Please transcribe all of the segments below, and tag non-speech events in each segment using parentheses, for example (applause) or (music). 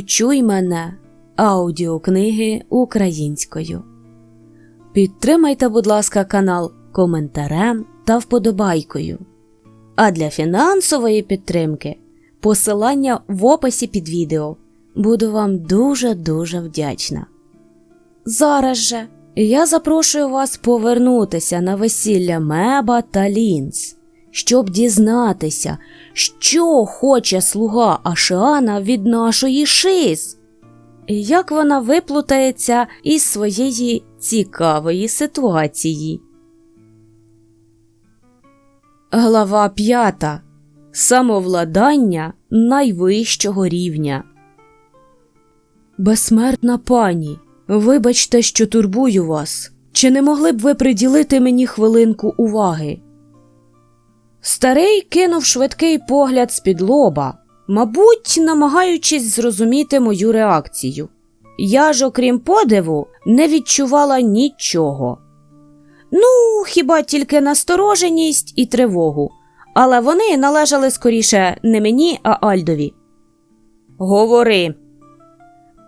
Почуй мене аудіокниги українською. Підтримайте, будь ласка, канал коментарем та вподобайкою. А для фінансової підтримки посилання в описі під відео. Буду вам дуже-дуже вдячна. Зараз же я запрошую вас повернутися на весілля Меба та Лінз, щоб дізнатися, що хоче слуга Ашиана від нашої шиз, і як вона виплутається із своєї цікавої ситуації. Глава п'ята. Самовладання найвищого рівня. Безсмертна пані, вибачте, що турбую вас. Чи не могли б ви приділити мені хвилинку уваги? Старий кинув швидкий погляд з-під лоба, мабуть, намагаючись зрозуміти мою реакцію. Я ж, окрім подиву, не відчувала нічого. Ну, хіба тільки настороженість і тривогу, але вони належали скоріше не мені, а Альдові. Говори.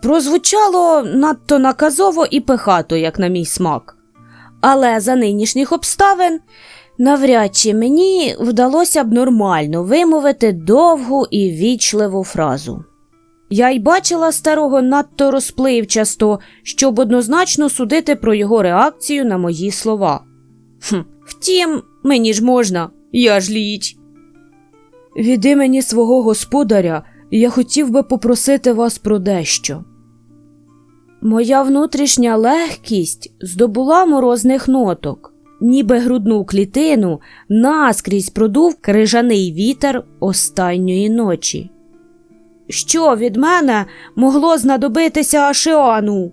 Прозвучало надто наказово і пихато, як на мій смак. Але за нинішніх обставин навряд чи мені вдалося б нормально вимовити довгу і вічливу фразу. Я й бачила старого надто розпливчасто, щоб однозначно судити про його реакцію на мої слова. Хм, втім, мені ж можна, я ж ліч. Від імені свого господаря я хотів би попросити вас про дещо. Моя внутрішня легкість здобула морозних ноток, ніби грудну клітину наскрізь продув крижаний вітер останньої ночі. Що від мене могло знадобитися Ашіану?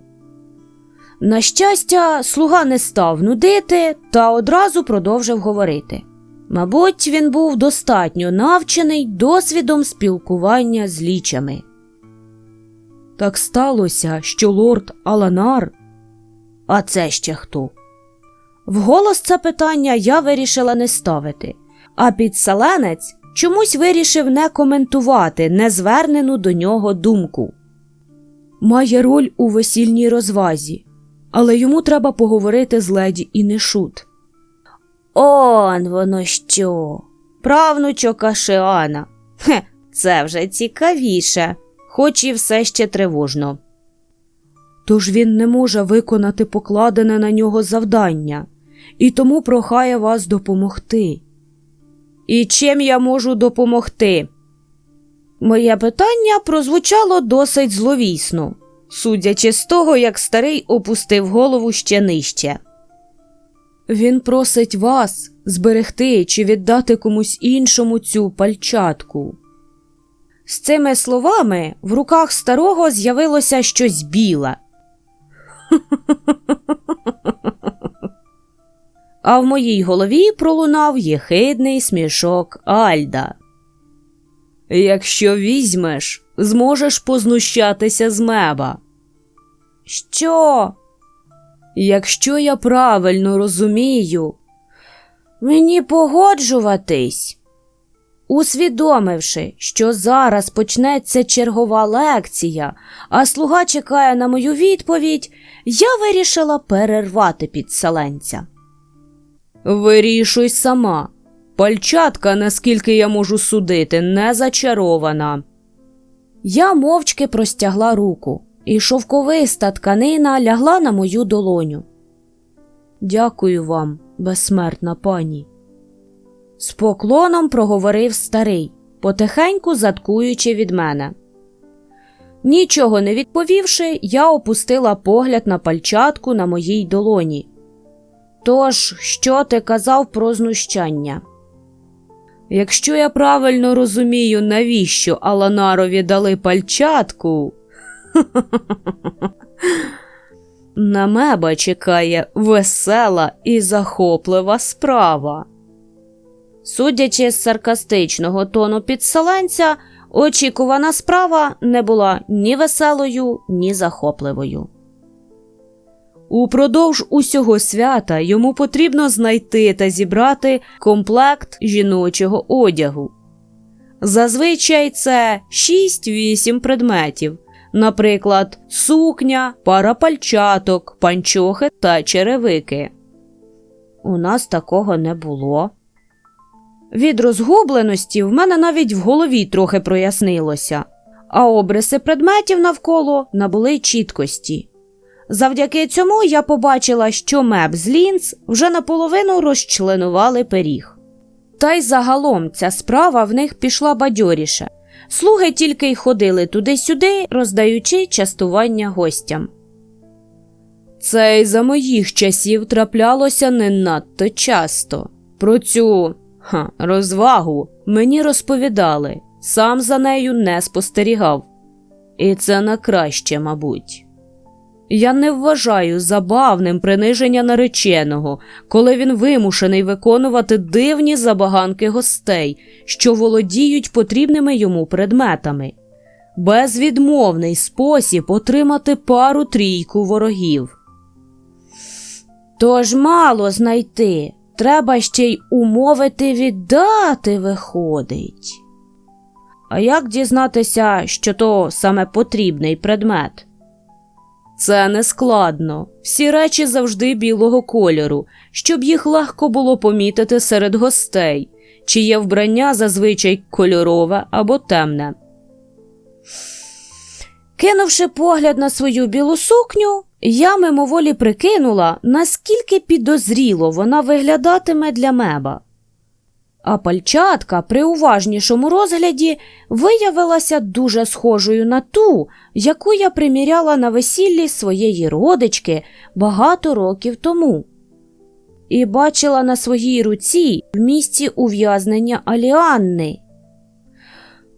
На щастя, слуга не став нудити та одразу продовжив говорити. Мабуть, він був достатньо навчений досвідом спілкування з лічами. Так сталося, що лорд Аланар. А це ще хто? Вголос це питання я вирішила не ставити, а підселенець чомусь вирішив не коментувати незвернену до нього думку. Має роль у весільній розвазі, але йому треба поговорити з леді і не шут. Он воно що? Правнучок Ашиана. Хе, це вже цікавіше, хоч і все ще тривожно. Тож він не може виконати покладене на нього завдання, і тому прохає вас допомогти. І чим я можу допомогти? Моє питання прозвучало досить зловісно, судячи з того, як старий опустив голову ще нижче. Він просить вас зберегти чи віддати комусь іншому цю пальчатку. З цими словами в руках старого з'явилося щось біле. А в моїй голові пролунав єхидний смішок Альда. Якщо візьмеш, зможеш познущатися з меба. Що? Якщо я правильно розумію, мені погоджуватись. Усвідомивши, що зараз почнеться чергова лекція, а слуга чекає на мою відповідь, я вирішила перервати підселенця. Вирішуй сама. Пальчатка, наскільки я можу судити, не зачарована. Я мовчки простягла руку, і шовковиста тканина лягла на мою долоню. Дякую вам, безсмертна пані. З поклоном проговорив старий, потихеньку заткуючи від мене. Нічого не відповівши, я опустила погляд на пальчатку на моїй долоні. Тож, що ти казав про знущання? Якщо я правильно розумію, навіщо Аланарові дали пальчатку, (laughs) на меба чекає весела і захоплива справа. Судячи з саркастичного тону підселенця, очікувана справа не була ні веселою, ні захопливою. Упродовж усього свята йому потрібно знайти та зібрати комплект жіночого одягу. Зазвичай це 6-8 предметів, наприклад, сукня, пара пальчаток, панчохи та черевики. У нас такого не було. Від розгубленості в мене навіть в голові трохи прояснилося, а обриси предметів навколо набули чіткості. Завдяки цьому я побачила, що меб з лінз вже наполовину розчленували пиріг. Та й загалом ця справа в них пішла бадьоріше. Слуги тільки й ходили туди-сюди, роздаючи частування гостям. Це й за моїх часів траплялося не надто часто. Про цю ха, розвагу мені розповідали, сам за нею не спостерігав. І це на краще, мабуть. Я не вважаю забавним приниження нареченого, коли він вимушений виконувати дивні забаганки гостей, що володіють потрібними йому предметами. Безвідмовний спосіб отримати пару трійку ворогів. Тож мало знайти, треба ще й умовити віддати виходить. А як дізнатися, що то саме потрібний предмет? Це не складно. Всі речі завжди білого кольору, щоб їх легко було помітити серед гостей, чиє вбрання зазвичай кольорове або темне. Кинувши погляд на свою білу сукню, я мимоволі прикинула, наскільки підозріло вона виглядатиме для меба. А пальчатка при уважнішому розгляді виявилася дуже схожою на ту, яку я приміряла на весіллі своєї родички багато років тому, і бачила на своїй руці в місці ув'язнення Аліанни.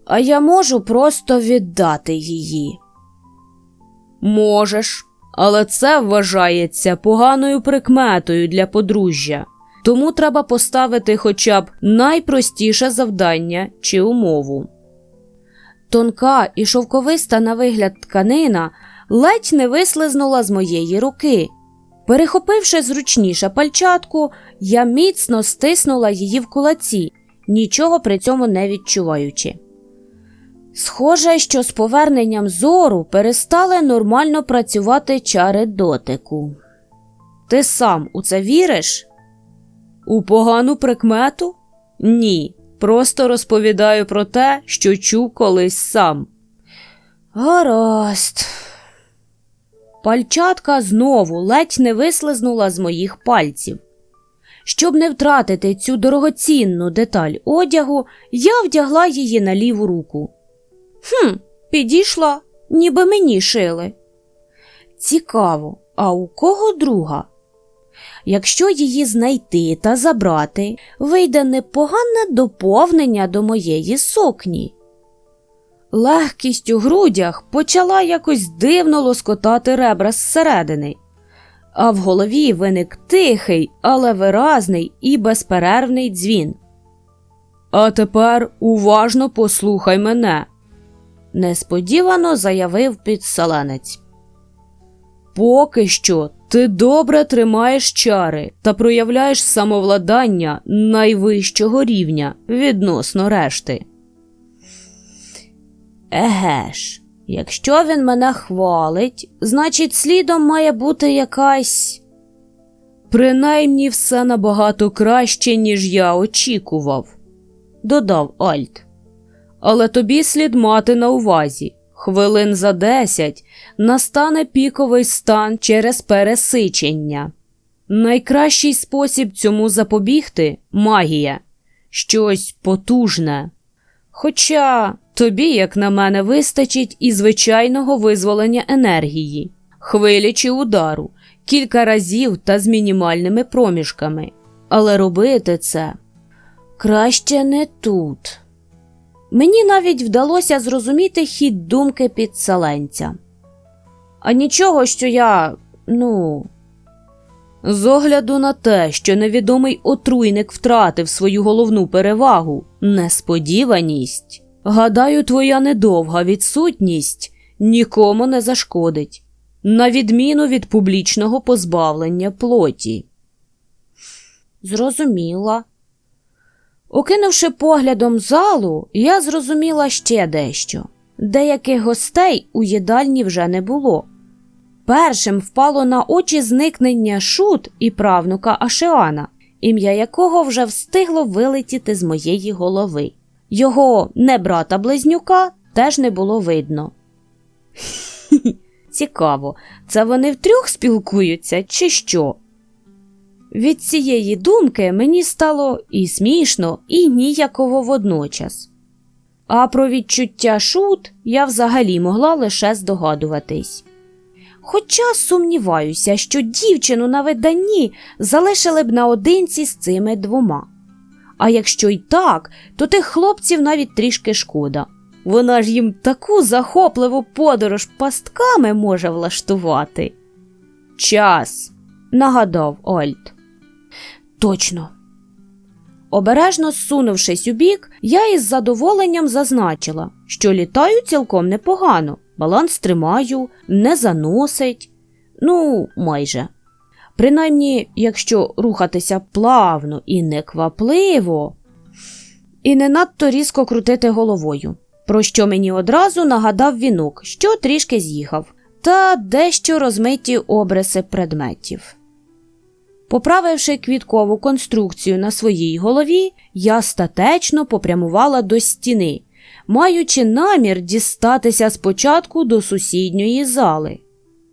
А я можу просто віддати її. Можеш, але це вважається поганою прикметою для подружжя. Тому треба поставити хоча б найпростіше завдання чи умову. Тонка і шовковиста на вигляд тканина ледь не вислизнула з моєї руки. Перехопивши зручніше пальчатку, я міцно стиснула її в кулаці, нічого при цьому не відчуваючи. Схоже, що з поверненням зору перестали нормально працювати чари дотику. Ти сам у це віриш? У погану прикмету? Ні. Просто розповідаю про те, що чув колись сам. Гаразд. Пальчатка знову ледь не вислизнула з моїх пальців. Щоб не втратити цю дорогоцінну деталь одягу, я вдягла її на ліву руку. Хм, підійшла, ніби мені шили. Цікаво, а у кого друга? Якщо її знайти та забрати, вийде непогане доповнення до моєї сукні. Легкість у грудях почала якось дивно лоскотати ребра зсередини, а в голові виник тихий, але виразний і безперервний дзвін. А тепер уважно послухай мене, несподівано заявив підселенець. Поки що ти добре тримаєш чари та проявляєш самовладання найвищого рівня відносно решти. Еге ж, якщо він мене хвалить, значить, слідом має бути якась. Принаймні все набагато краще, ніж я очікував, додав Альт. Але тобі слід мати на увазі. Хвилин за десять настане піковий стан через пересичення. Найкращий спосіб цьому запобігти магія, щось потужне. Хоча тобі, як на мене, вистачить і звичайного визволення енергії, хвилі чи удару, кілька разів та з мінімальними проміжками. Але робити це краще не тут. Мені навіть вдалося зрозуміти хід думки підселенця. А нічого, що я, ну. З огляду на те, що невідомий отруйник втратив свою головну перевагу, несподіваність. Гадаю, твоя недовга відсутність нікому не зашкодить, на відміну від публічного позбавлення плоті. Зрозуміла. Окинувши поглядом залу, я зрозуміла ще дещо. Деяких гостей у їдальні вже не було. Першим впало на очі зникнення шут і правнука Ашеана, ім'я якого вже встигло вилетіти з моєї голови. Його не брата близнюка теж не було видно. (laughs) Цікаво, це вони втрьох спілкуються, чи що? Від цієї думки мені стало і смішно, і ніяково водночас. А про відчуття шут я взагалі могла лише здогадуватись. Хоча сумніваюся, що дівчину на виданні залишили б наодинці з цими двома. А якщо й так, то тих хлопців навіть трішки шкода. Вона ж їм таку захопливу подорож пастками може влаштувати. Час, нагадав Ольд. Точно. Обережно зсунувшись у бік, я із задоволенням зазначила, що літаю цілком непогано, баланс тримаю, не заносить. Ну, майже. Принаймні, якщо рухатися плавно і неквапливо, і не надто різко крутити головою, про що мені одразу нагадав вінок, що трішки з'їхав, та дещо розмиті обриси предметів. Поправивши квіткову конструкцію на своїй голові, я статечно попрямувала до стіни, маючи намір дістатися спочатку до сусідньої зали.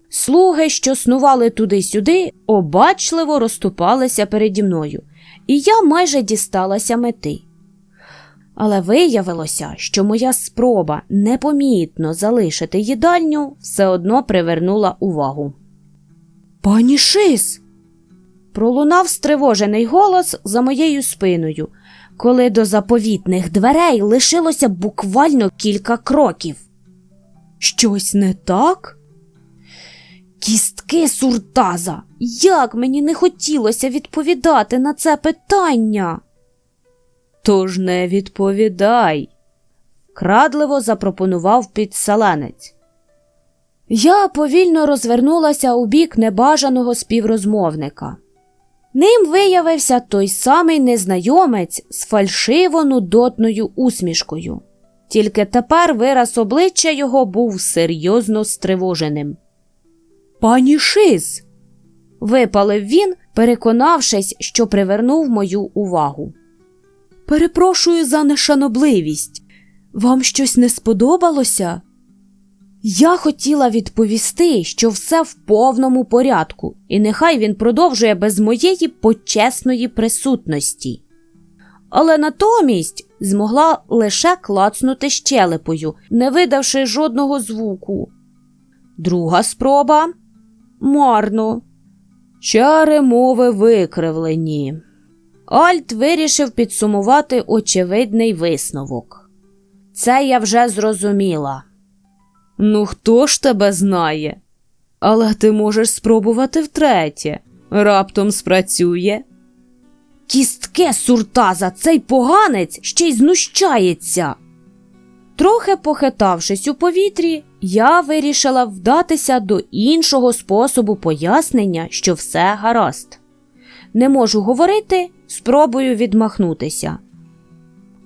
Слуги, що снували туди-сюди, обачливо розступалися переді мною, і я майже дісталася мети. Але виявилося, що моя спроба непомітно залишити їдальню все одно привернула увагу. Пані Шис. Пролунав стривожений голос за моєю спиною, коли до заповітних дверей лишилося буквально кілька кроків. Щось не так? Кістки суртаза. Як мені не хотілося відповідати на це питання? Тож не відповідай, крадливо запропонував підселенець. Я повільно розвернулася у бік небажаного співрозмовника. Ним виявився той самий незнайомець з фальшиво нудотною усмішкою, тільки тепер вираз обличчя його був серйозно стривоженим. Пані Шиз. випалив він, переконавшись, що привернув мою увагу. Перепрошую за нешанобливість. Вам щось не сподобалося? Я хотіла відповісти, що все в повному порядку, і нехай він продовжує без моєї почесної присутності. Але натомість змогла лише клацнути щелепою, не видавши жодного звуку. Друга спроба марно. Чари мови викривлені. Альт вирішив підсумувати очевидний висновок. Це я вже зрозуміла. Ну, хто ж тебе знає? Але ти можеш спробувати втретє. Раптом спрацює. Кістке суртаза, цей поганець ще й знущається. Трохи похитавшись у повітрі, я вирішила вдатися до іншого способу пояснення, що все гаразд. Не можу говорити, спробую відмахнутися.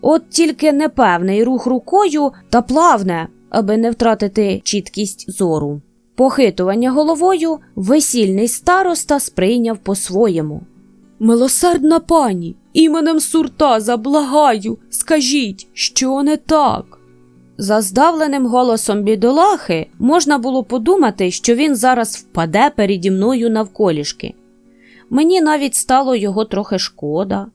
От тільки непевний рух рукою та плавне, аби не втратити чіткість зору. Похитування головою весільний староста сприйняв по-своєму. Милосердна пані, іменем Суртаза, благаю, скажіть, що не так. За здавленим голосом бідолахи можна було подумати, що він зараз впаде переді мною навколішки. Мені навіть стало його трохи шкода.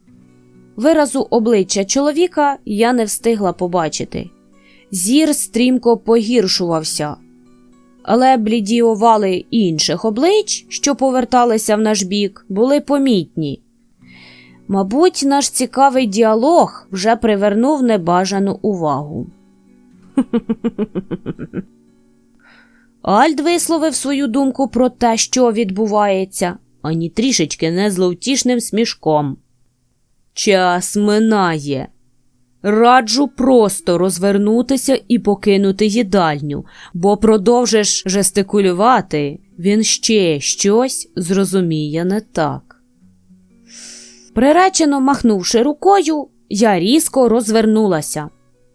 Виразу обличчя чоловіка я не встигла побачити. Зір стрімко погіршувався, але бліді овали інших облич, що поверталися в наш бік, були помітні. Мабуть, наш цікавий діалог вже привернув небажану увагу. (laughs) Альд висловив свою думку про те, що відбувається, ані трішечки не зловтішним смішком. Час минає. Раджу просто розвернутися і покинути їдальню, бо продовжиш жестикулювати, він ще щось зрозуміє не так. Приречено махнувши рукою, я різко розвернулася.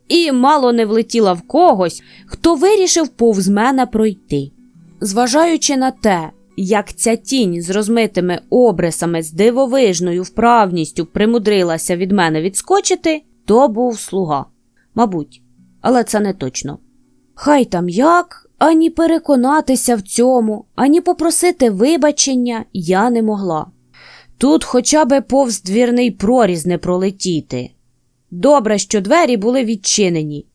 і мало не влетіла в когось, хто вирішив повз мене пройти. Зважаючи на те, як ця тінь з розмитими обрисами з дивовижною вправністю примудрилася від мене відскочити, то був слуга. Мабуть, але це не точно. Хай там як, ані переконатися в цьому, ані попросити вибачення я не могла. Тут хоча би повз двірний проріз не пролетіти. Добре, що двері були відчинені.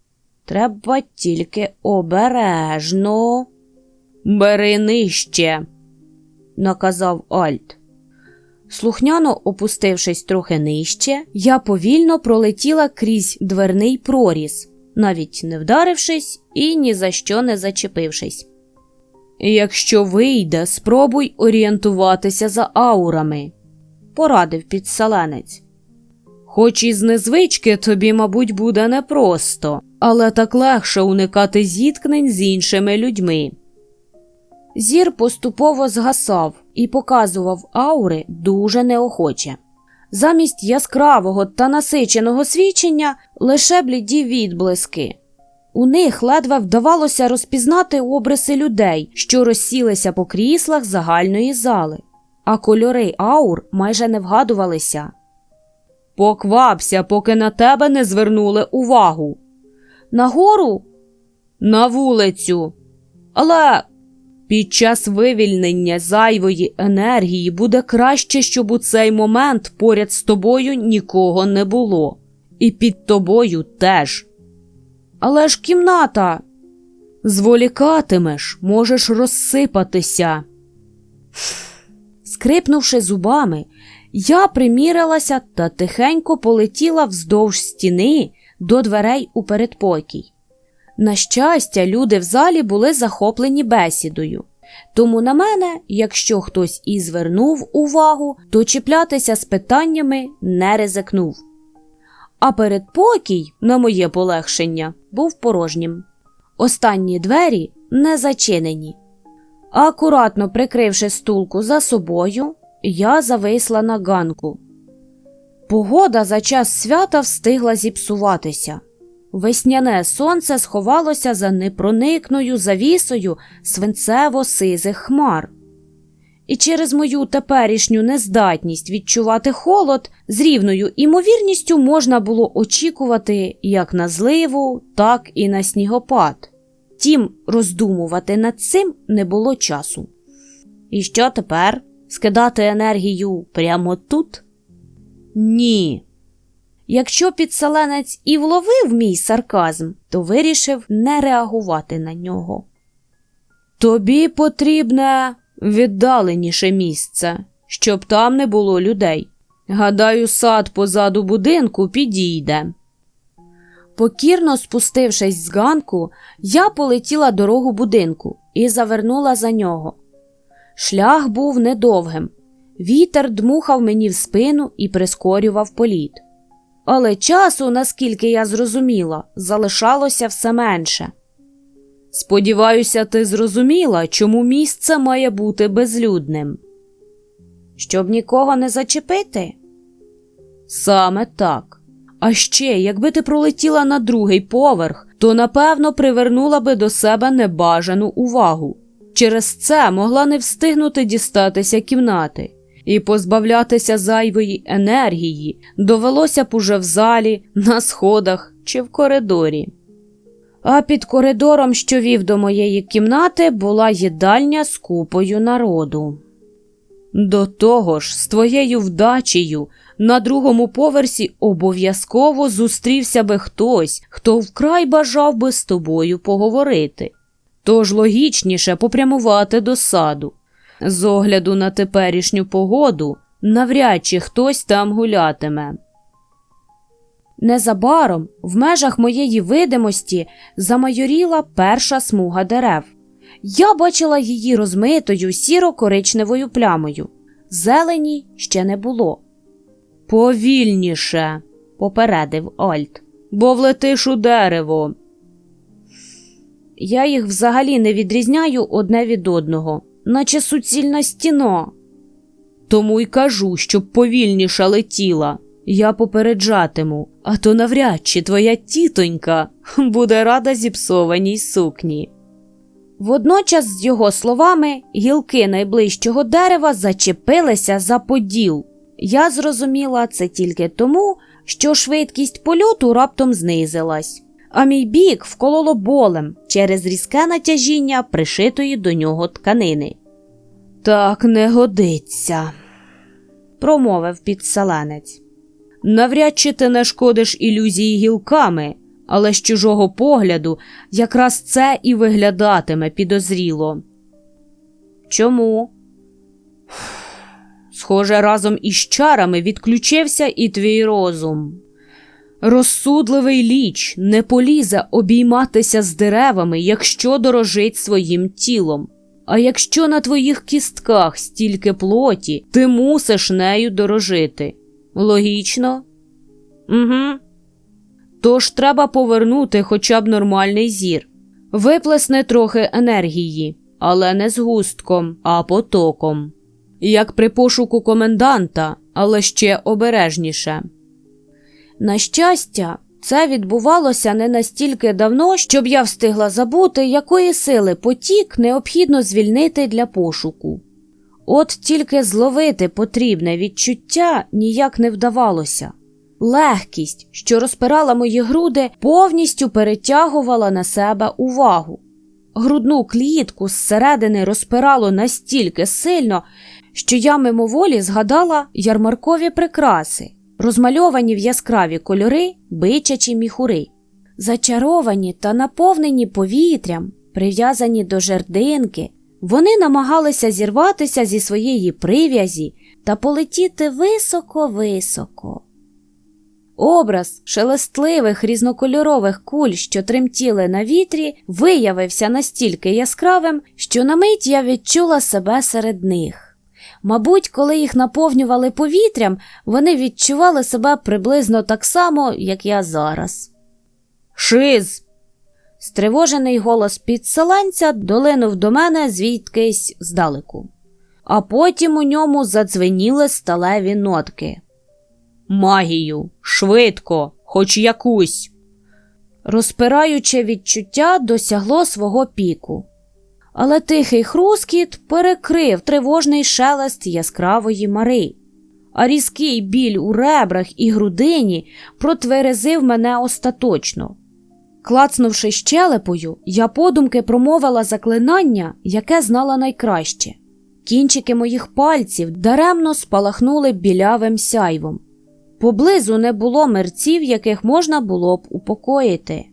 Треба тільки обережно. Бери нижче, наказав Альт. Слухняно опустившись трохи нижче, я повільно пролетіла крізь дверний проріз, навіть не вдарившись і ні за що не зачепившись. Якщо вийде, спробуй орієнтуватися за аурами, порадив підселенець. Хоч із незвички тобі, мабуть, буде непросто, але так легше уникати зіткнень з іншими людьми. Зір поступово згасав і показував аури дуже неохоче. Замість яскравого та насиченого свідчення лише бліді відблиски. У них ледве вдавалося розпізнати обриси людей, що розсілися по кріслах загальної зали, а кольори аур майже не вгадувалися. Поквапся, поки на тебе не звернули увагу. Нагору? На вулицю. Але під час вивільнення зайвої енергії буде краще, щоб у цей момент поряд з тобою нікого не було. І під тобою теж. Але ж кімната. Зволікатимеш, можеш розсипатися. Скрипнувши зубами, я примірилася та тихенько полетіла вздовж стіни до дверей у передпокій. На щастя, люди в залі були захоплені бесідою, тому на мене, якщо хтось і звернув увагу, то чіплятися з питаннями не ризикнув. А передпокій, на моє полегшення, був порожнім. Останні двері не зачинені. Акуратно прикривши стулку за собою, я зависла на ганку. Погода за час свята встигла зіпсуватися. Весняне сонце сховалося за непроникною завісою свинцево-сизих хмар. І через мою теперішню нездатність відчувати холод з рівною імовірністю можна було очікувати як на зливу, так і на снігопад. Тім роздумувати над цим не було часу. І що тепер? Скидати енергію прямо тут? Ні. Якщо підселенець і вловив мій сарказм, то вирішив не реагувати на нього. Тобі потрібне віддаленіше місце, щоб там не було людей. Гадаю, сад позаду будинку підійде. Покірно спустившись з ганку, я полетіла дорогу будинку і завернула за нього. Шлях був недовгим. Вітер дмухав мені в спину і прискорював політ. Але часу, наскільки я зрозуміла, залишалося все менше. Сподіваюся, ти зрозуміла, чому місце має бути безлюдним. Щоб нікого не зачепити? Саме так. А ще, якби ти пролетіла на другий поверх, то напевно привернула би до себе небажану увагу. Через це могла не встигнути дістатися кімнати, і позбавлятися зайвої енергії довелося б уже в залі, на сходах чи в коридорі. А під коридором, що вів до моєї кімнати, була їдальня з купою народу. До того ж, з твоєю вдачею на другому поверсі обов'язково зустрівся би хтось, хто вкрай бажав би з тобою поговорити. Тож логічніше попрямувати до саду. З огляду на теперішню погоду, навряд чи хтось там гулятиме. Незабаром в межах моєї видимості замайоріла перша смуга дерев. Я бачила її розмитою сіро-коричневою плямою. Зелені ще не було. Повільніше, попередив Альт, бо влетиш у дерево. Я їх взагалі не відрізняю одне від одного, наче суцільна стіна. Тому й кажу, щоб повільніше летіла. я попереджатиму, а то навряд чи твоя тітонька (laughs) буде рада зіпсованій сукні. Водночас, з його словами, гілки найближчого дерева зачепилися за поділ. Я зрозуміла це тільки тому, що швидкість польоту раптом знизилась, а мій бік вкололо болем через різке натяжіння пришитої до нього тканини. Так не годиться, промовив підселенець. Навряд чи ти не шкодиш ілюзії гілками, але з чужого погляду якраз це і виглядатиме підозріло. Чому? Схоже, разом із чарами відключився і твій розум. Розсудливий ліч не полізе обійматися з деревами, якщо дорожить своїм тілом. А якщо на твоїх кістках стільки плоті, ти мусиш нею дорожити. Логічно? Угу. Тож треба повернути хоча б нормальний зір. Виплесне трохи енергії, але не згустком, а потоком. Як при пошуку коменданта, але ще обережніше. На щастя, це відбувалося не настільки давно, щоб я встигла забути, якої сили потік необхідно звільнити для пошуку. От тільки зловити потрібне відчуття ніяк не вдавалося. Легкість, що розпирала мої груди, повністю перетягувала на себе увагу. Грудну клітку зсередини розпирало настільки сильно, що я мимоволі згадала ярмаркові прикраси, розмальовані в яскраві кольори бичачі міхури, зачаровані та наповнені повітрям, прив'язані до жердинки, вони намагалися зірватися зі своєї прив'язі та полетіти високо-високо. Образ шелестливих різнокольорових куль, що тремтіли на вітрі, виявився настільки яскравим, що на мить я відчула себе серед них. Мабуть, коли їх наповнювали повітрям, вони відчували себе приблизно так само, як я зараз. Шиз. Стривожений голос підселенця долинув до мене звідкись здалеку, а потім у ньому задзвеніли сталеві нотки. Магію, швидко, хоч якусь. Розпираюче відчуття досягло свого піку, але тихий хрускіт перекрив тривожний шелест яскравої мари, а різкий біль у ребрах і грудині протверезив мене остаточно. Клацнувши щелепою, я подумки промовила заклинання, яке знала найкраще. Кінчики моїх пальців даремно спалахнули білявим сяйвом. Поблизу не було мерців, яких можна було б упокоїти.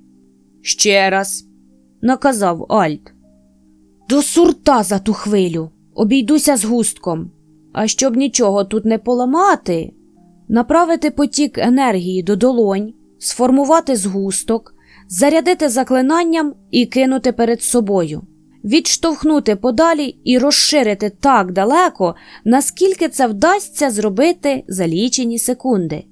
Ще раз, наказав Альт. До сурта за ту хвилю. Обійдуся з густком. А щоб нічого тут не поламати, направити потік енергії до долонь, сформувати згусток, зарядити заклинанням і кинути перед собою, відштовхнути подалі і розширити так далеко, наскільки це вдасться зробити за лічені секунди.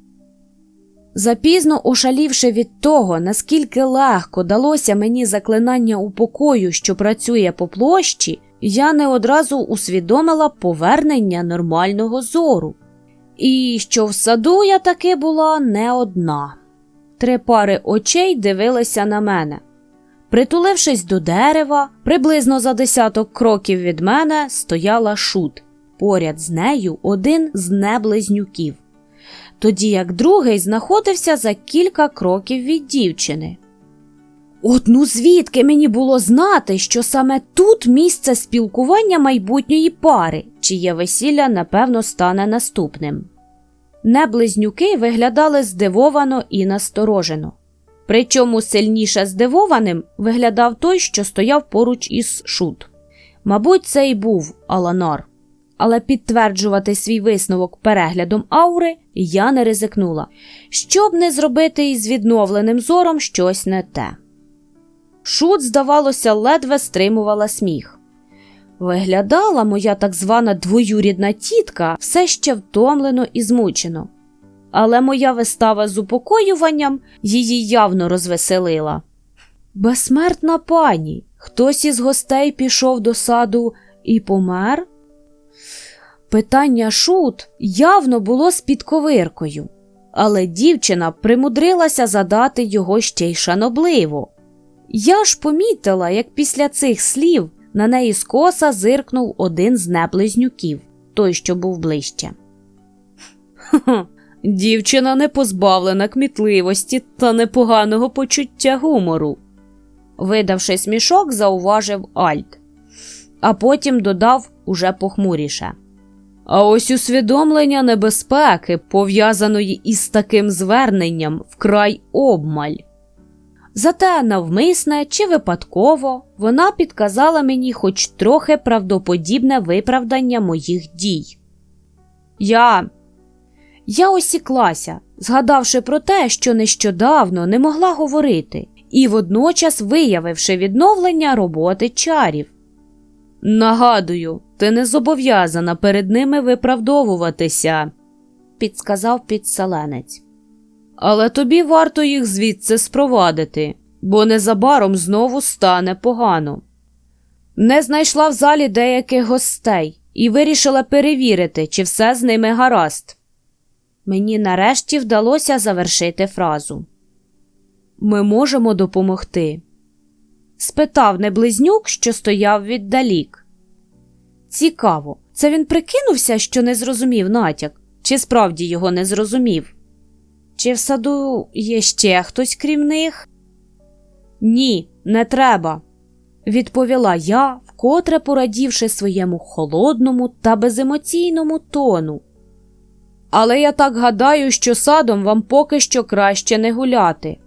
Запізно ошалівши від того, наскільки легко далося мені заклинання упокою, що працює по площі, я не одразу усвідомила повернення нормального зору. І що в саду я таки була не одна. Три пари очей дивилися на мене. Притулившись до дерева, приблизно за десяток кроків від мене стояла шут. Поряд з нею один з неблизнюків тоді як другий знаходився за кілька кроків від дівчини. От ну звідки мені було знати, що саме тут місце спілкування майбутньої пари, чиє весілля, напевно, стане наступним. Неблизнюки виглядали здивовано і насторожено. Причому сильніше здивованим виглядав той, що стояв поруч із шут. Мабуть, це й був Аланар але підтверджувати свій висновок переглядом аури я не ризикнула, щоб не зробити із відновленим зором щось не те. Шут, здавалося, ледве стримувала сміх. Виглядала моя так звана двоюрідна тітка все ще втомлено і змучено, але моя вистава з упокоюванням її явно розвеселила. Безсмертна пані, хтось із гостей пішов до саду і помер? Питання шут явно було з підковиркою. але дівчина примудрилася задати його ще й шанобливо. Я ж помітила, як після цих слів на неї скоса зиркнув один з неблизнюків, той, що був ближче. «Хе-хе, Дівчина не позбавлена кмітливості та непоганого почуття гумору. Видавши смішок, зауважив Альт, а потім додав уже похмуріше. А ось усвідомлення небезпеки, пов'язаної із таким зверненням, вкрай обмаль. Зате навмисне чи випадково вона підказала мені хоч трохи правдоподібне виправдання моїх дій. Я я осіклася, згадавши про те, що нещодавно не могла говорити, і водночас виявивши відновлення роботи чарів. Нагадую, ти не зобов'язана перед ними виправдовуватися, підсказав підселенець. Але тобі варто їх звідси спровадити, бо незабаром знову стане погано. Не знайшла в залі деяких гостей і вирішила перевірити, чи все з ними гаразд. Мені нарешті вдалося завершити фразу. Ми можемо допомогти? спитав неблизнюк, що стояв віддалік. Цікаво, це він прикинувся, що не зрозумів натяк, чи справді його не зрозумів? Чи в саду є ще хтось крім них? Ні, не треба, відповіла я, вкотре порадівши своєму холодному та беземоційному тону. Але я так гадаю, що садом вам поки що краще не гуляти.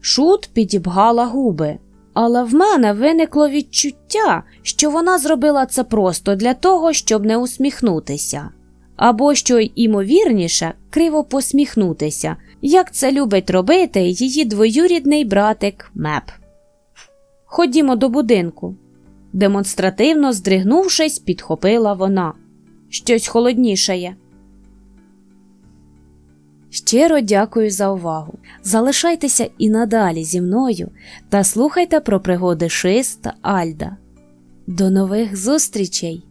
Шут підібгала губи, але в мене виникло відчуття, що вона зробила це просто для того, щоб не усміхнутися, або, що й імовірніше, криво посміхнутися, як це любить робити її двоюрідний братик Меп. Ходімо до будинку. Демонстративно здригнувшись, підхопила вона. Щось холоднішає. Щиро дякую за увагу. Залишайтеся і надалі зі мною та слухайте про пригоди Шиста Альда. До нових зустрічей!